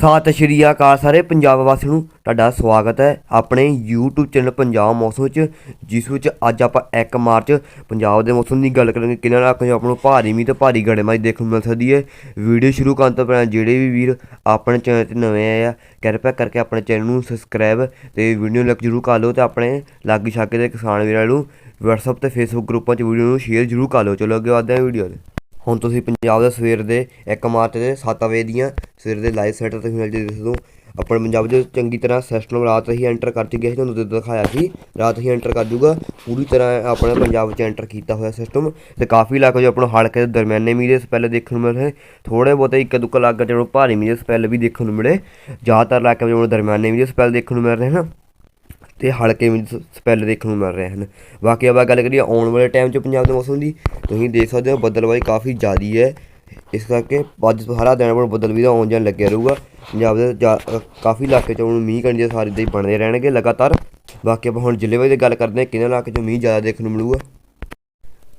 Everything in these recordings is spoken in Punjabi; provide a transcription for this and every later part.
ਸਤਿ ਸ਼੍ਰੀ ਅਕਾਲ ਸਾਰੇ ਪੰਜਾਬ ਵਾਸੀਆਂ ਨੂੰ ਤੁਹਾਡਾ ਸਵਾਗਤ ਹੈ ਆਪਣੇ YouTube ਚੈਨਲ ਪੰਜਾਬ ਮੌਸਮ ਵਿੱਚ, ਜਿਸ ਵਿੱਚ ਅੱਜ ਆਪਾਂ 1 ਮਾਰਚ ਪੰਜਾਬ ਦੇ ਮੌਸਮ ਦੀ ਗੱਲ ਕਰਾਂਗੇ। ਕਿਹਨਾਂ ਨਾਲ ਆਪਾਂ ਨੂੰ ਭਾਰੀ ਮੀਂਹ ਤੇ ਭਾਰੀ ਗੜੇਮਾਰੀ ਦੇਖਣ ਨੂੰ ਮਿਲ ਸਕਦੀ ਹੈ। ਵੀਡੀਓ ਸ਼ੁਰੂ ਕਰਨ ਤੋਂ ਪਹਿਲਾਂ ਜਿਹੜੇ ਵੀ ਵੀਰ ਆਪਣੇ ਚੈਨਲ ਤੇ ਨਵੇਂ ਆਏ ਆ, ਕਿਰਪਾ ਕਰਕੇ ਆਪਣੇ ਚੈਨਲ ਨੂੰ ਸਬਸਕ੍ਰਾਈਬ ਤੇ ਵੀਡੀਓ ਲਾਈਕ ਜਰੂਰ ਕਰ ਲਓ ਤੇ ਆਪਣੇ ਲਾਗੇ ਛਾਗੇ ਦੇ ਕਿਸਾਨ ਵੀਰਾਂ ਨੂੰ WhatsApp ਤੇ Facebook ਗਰੁੱਪਾਂ 'ਚ ਵੀਡੀਓ ਨੂੰ ਸ਼ੇਅਰ ਜਰੂਰ ਕਰ ਲਓ। ਚਲੋ ਅੱਗੇ ਵਧਦੇ ਹਾਂ ਵੀਡੀਓ 'ਤੇ। ਹੁਣ ਤੁਸੀਂ ਪੰਜਾਬ ਦੇ ਸਵੇਰ ਦੇ 1 ਮਾਰਚ ਦੇ 7 ਵਜੇ ਦੀਆਂ ਸਵੇਰ ਦੇ ਲਾਈਵ ਸੈਟ ਤੁਸੀਂ ਮਿਲ ਜੇ ਆਪਣੇ ਪੰਜਾਬ 'ਚ ਚੰਗੀ ਤਰ੍ਹਾਂ ਸਿਸਟਮ ਰਾਤ ਹੀ ਐਂਟਰ ਕਰ ਚੁੱਕਿਆ ਸੀ, ਤੁਹਾਨੂੰ ਤੇ ਦਿਖਾਇਆ ਸੀ। ਰਾਤ ਹੀ ਐਂਟਰ ਕਰ ਜੂਗਾ। ਪੂਰੀ ਤਰ੍ਹਾਂ ਆਪਣੇ ਪੰਜਾਬ 'ਚ ਐਂਟਰ ਕੀਤਾ ਹੋਇਆ ਸਿਸਟਮ ਤੇ ਕਾਫੀ ਇਲਾਕੇ 'ਚ ਆਪਣਾ ਹਲਕੇ ਦੇ ਦਰਮਿਆਨੇ ਮੀਂਹ ਦੇ ਦੇਖਣ ਨੂੰ ਮਿਲ। ਰਹੇ ਥੋੜੇ ਬਹੁਤੇ ਇੱਕ ਦੁੱਕ ਲੱਗ ਜਿਹੜਾ ਭਾਰੀ ਮੀਂਹ ਦੇ ਸਪੈਲ ਵੀ ਦੇਖਣ ਨੂੰ ਮਿਲੇ। ਜ਼ਿਆਦਾਤਰ ਇਲਾਕੇ ਵਿੱਚ ਹੁਣ ਦਰਮਿਆਨੇ ਮੀਂਹ ਦੇ ਦੇਖਣ ਨੂੰ ਮਿਲ ਰਹੇ ਹਨ। ਤੇ ਹਲਕੇ ਵਿੱਚ ਸਪੈਲ ਦੇਖਣ ਨੂੰ ਮਿਲ ਰਹੇ ਹਨ। ਬਾਕੀ ਆਪਾਂ ਗੱਲ ਕਰੀਏ ਆਉਣ ਵਾਲੇ ਟਾਈਮ 'ਚ ਪੰਜਾਬ ਦੇ ਮੌਸਮ ਦੀ, ਤੁਸੀਂ ਦੇਖ ਸਕਦੇ ਹੋ ਬੱਦਲਬਾਈ ਕਾਫੀ ਜ਼ਿਆਦੀ ਹੈ। ਇਸ ਕਰਕੇ ਅੱਜ ਸਾਰਾ ਦਿਨ ਬੜ ਬੱਦਲ ਵੀ ਦਾ ਆਉਣ ਜਾਣ ਲੱਗਿਆ ਰਹੂਗਾ। ਪੰਜਾਬ ਦੇ ਜਾ- ਕਾਫੀ ਇਲਾਕੇ 'ਚ ਹੁਣ ਮੀਂਹ ਕਣੀ ਸਾਰੇ ਦੇ ਬਣਦੇ ਰਹਿਣਗੇ ਲਗਾਤਾਰ। ਬਾਕੀ ਆਪਾਂ ਹੁਣ ਜ਼ਿਲ੍ਹੇ ਵਾਈਜ਼ ਦੀ ਗੱਲ ਕਰਦੇ ਹਾਂ, ਕਿਹਨਾਂ ਇਲਾਕੇ 'ਚ ਮੀਂਹ ਜ਼ਿਆਦਾ ਦੇਖਣ ਨੂੰ ਮਿਲੂਗਾ?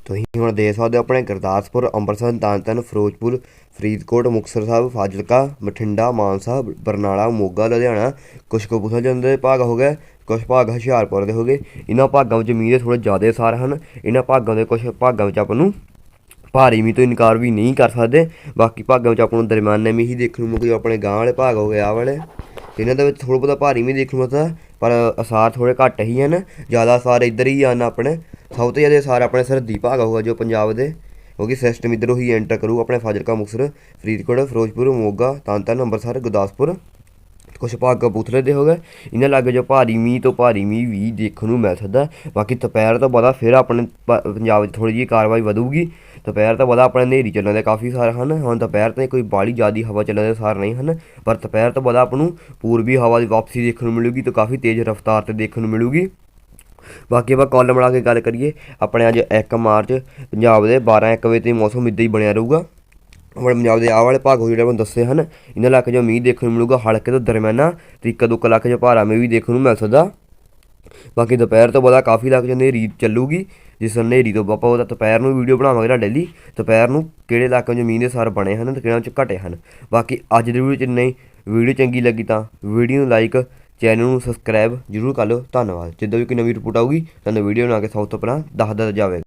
ਤੁਸੀਂ ਹੁਣ ਦੇਖ ਸਕਦੇ ਹੋ ਆਪਣੇ ਗੁਰਦਾਸਪੁਰ, ਅੰਮ੍ਰਿਤਸਰ ਤਰਨਤਾਰਨ ਫਿਰੋਜ਼ਪੁਰ, ਫਰੀਦਕੋਟ, ਮੁਕਤਸਰ ਸਾਹਿਬ, ਫਾਜ਼ਿਲਕਾ, ਬਠਿੰਡਾ ਮਾਨਸਾ ਬਰਨਾਲਾ, ਮੋਗਾ, ਲੁਧਿਆਣਾ ਕੁਛ ਕਪੂਰਥਲਾ ਜ਼ਿਲ੍ਹੇ ਦੇ ਭਾਗ ਹੋ ਗਏ, ਕੁਛ ਭਾਗ ਹੁਸ਼ਿਆਰਪੁਰ ਦੇ ਹੋ ਗਏ। ਇਹਨਾਂ ਭਾਗਾਂ ਵਿੱਚ ਮੀਂਹ ਦੇ ਥੋੜੇ ਜ਼ਿਆਦਾ ਸਾਰ ਹਨ। ਇਹਨਾਂ ਭਾਗਾਂ ਦੇ ਕੁਛ ਭਾਗਾਂ ਵਿੱਚ ਆਪਾਂ ਨੂੰ ਭਾਰੀ ਮੀਂਹ ਤੋਂ ਇਨਕਾਰ ਵੀ ਨਹੀਂ ਕਰ ਸਕਦੇ। ਬਾਕੀ ਭਾਗਾਂ ਵਿੱਚ ਆਪਾਂ ਨੂੰ ਦਰਮਿਆਨੇ ਮੀਂਹ ਹੀ ਦੇਖਣ ਨੂੰ ਮਿਲੂਗਾ ਆਪਣੇ ਗਾਂ ਵਾਲੇ ਭਾਗ ਹੋ ਗਏ ਆ ਵਾਲੇ। ਇਹਨਾਂ ਦੇ ਵਿੱਚ ਥੋੜਾ ਬਹੁਤਾ ਭਾਰੀ ਮੀਂਹ ਦੇਖਣ ਨੂੰ ਮਿਲਦਾ, ਪਰ ਅਸਾਰ ਥੋੜੇ ਘੱਟ ਹੀ ਹਨ। ਜ਼ਿਆਦਾ ਅਸਾਰ ਇੱਧਰ ਹੀ ਹਨ ਆਪਣੇ। ਸਭ ਤੋਂ ਜ਼ਿਆਦਾ ਅਸਾਰ ਆਪਣੇ ਸਰਹੱਦੀ ਭਾਗ ਹੋਊਗਾ, ਜੋ ਪੰਜਾਬ ਦੇ। ਕਿਉਂਕਿ ਸਿਸਟਮ ਇੱਧਰੋਂ ਹੀ ਐਂਟਰ ਕਰੂ ਆਪਣੇ ਫਾਜ਼ਿਲਕਾ, ਮੁਕਤਸਰ, ਫਰੀਦਕੋਟ, ਫਿਰੋਜ਼ਪੁਰ, ਮੋਗਾ ਤਰਨਤਾਰਨ ਅੰਮ੍ਰਿਤਸਰ, ਗੁਰਦਾਸਪੁਰ। ਕੁਛ ਭਾਗ ਕਪੂਥਲੇ ਦੇ ਹੋ ਗਏ। ਇਹਨਾਂ ਲਾਗੇ ਜੋ ਭਾਰੀ ਮੀਂਹ ਤੋਂ ਭਾਰੀ ਮੀਂਹ ਵੀ ਦੇਖਣ ਨੂੰ ਮਿਲ ਸਕਦਾ। ਬਾਕੀ ਦੁਪਹਿਰ ਤੋਂ ਬਾਅਦ ਫਿਰ ਆਪਣੇ ਪੰਜਾਬ ਵਿੱਚ ਥੋੜੀ ਜਿਹੀ ਕਾਰਵਾਈ ਵਧੂਗੀ। ਦੁਪਹਿਰ ਤੋਂ ਬਾਅਦ ਆਪਣੇ ਹਨੇਰੀ ਚੱਲਣ ਦੇ ਕਾਫੀ ਸਾਰੇ ਹਨ, ਹੁਣ ਦੁਪਹਿਰ ਤੇ ਕੋਈ ਬਾਲੀ ਜ਼ਿਆਦੀ ਹਵਾ ਚੱਲਣ ਦੇ ਸਾਰ ਨਹੀਂ ਹਨ, ਪਰ ਦੁਪਹਿਰ ਤੋਂ ਬਾਅਦ ਆਪ ਨੂੰ ਪੂਰਬੀ ਹਵਾ ਦੀ ਵਾਪਸੀ ਦੇਖਣ ਨੂੰ ਮਿਲੂਗੀ ਤੇ ਕਾਫੀ ਤੇਜ਼ ਰਫ਼ਤਾਰ ਤੇ ਦੇਖਣ ਨੂੰ ਮਿਲੂਗੀ। ਬਾਕੀ ਆਪਾਂ ਕਾਲਮ ਬਣਾ ਕੇ ਗੱਲ ਕਰੀਏ, ਆਪਣੇ ਅੱਜ 1 ਮਾਰਚ, ਪੰਜਾਬ ਦੇ 12 1 ਵਜੇ ਤੇ ਮੌਸਮ ਇੱਦਾਂ ਹੀ ਬਣਿਆ ਰਹੂਗਾ। ਆਪਣੇ ਪੰਜਾਬ ਦੇ ਆਹ ਵਾਲੇ ਭਾਗ ਹੋ ਜਿਹੜੇ ਆਪਾਂ ਦੱਸੇ ਹਨ, ਇਹਨਾਂ ਇਲਾਕੇ 'ਚ ਮੀਂਹ ਦੇਖਣ ਨੂੰ ਮਿਲੂਗਾ, ਹਲਕੇ ਤੋਂ ਦਰਮਿਆਨਾ ਤੇ ਇੱਕ ਦੋ ਇਲਾਕੇ 'ਚ ਭਾਰਾ ਮੀਂਹ ਵੀ ਦੇਖਣ ਨੂੰ ਮਿਲ ਸਕਦਾ। ਬਾਕੀ ਦੁਪਹਿਰ ਤੋਂ ਬਾਅਦ ਕਾਫੀ ਇਲਾਕੇ 'ਚ ਹਨੇਰੀ ਚੱਲੂਗੀ ਜਿਸ ਹਨੇਰੀ ਤੋਂ ਆਪਾਂ ਉਹਦਾ ਦੁਪਹਿਰ ਨੂੰ ਵੀਡੀਓ ਬਣਾਵਾਂਗੇ ਤੁਹਾਡੇ ਲਈ ਦੁਪਹਿਰ ਨੂੰ ਕਿਹੜੇ ਇਲਾਕਿਆਂ 'ਚ ਮੀਂਹ ਦੇ ਸਾਰ ਬਣੇ ਹਨ ਤੇ ਕਿਹੜਿਆਂ 'ਚ ਘਟੇ ਹਨ। ਬਾਕੀ ਅੱਜ ਦੀ ਵੀਡੀਓ 'ਚ ਨਹੀਂ ਵੀਡੀਓ ਚੰਗੀ ਲੱਗੀ ਤਾਂ ਵੀਡੀਓ ਨੂੰ ਲਾਈਕ ਚੈਨਲ ਨੂੰ ਸਬਸਕ੍ਰਾਈਬ ਜਰੂਰ ਕਰ ਲਓ। ਧੰਨਵਾਦ। ਜਦੋਂ ਵੀ ਕੋਈ ਨਵੀਂ ਰਿਪੋਰਟ ਆਊਗੀ, ਤੁਹਾਨੂੰ ਵੀਡੀਓ ਬਣਾ ਕੇ ਸਭ ਤੋਂ ਪਹਿਲਾਂ ਦੱਸ ਦਿੱਤਾ ਜਾਵੇਗਾ।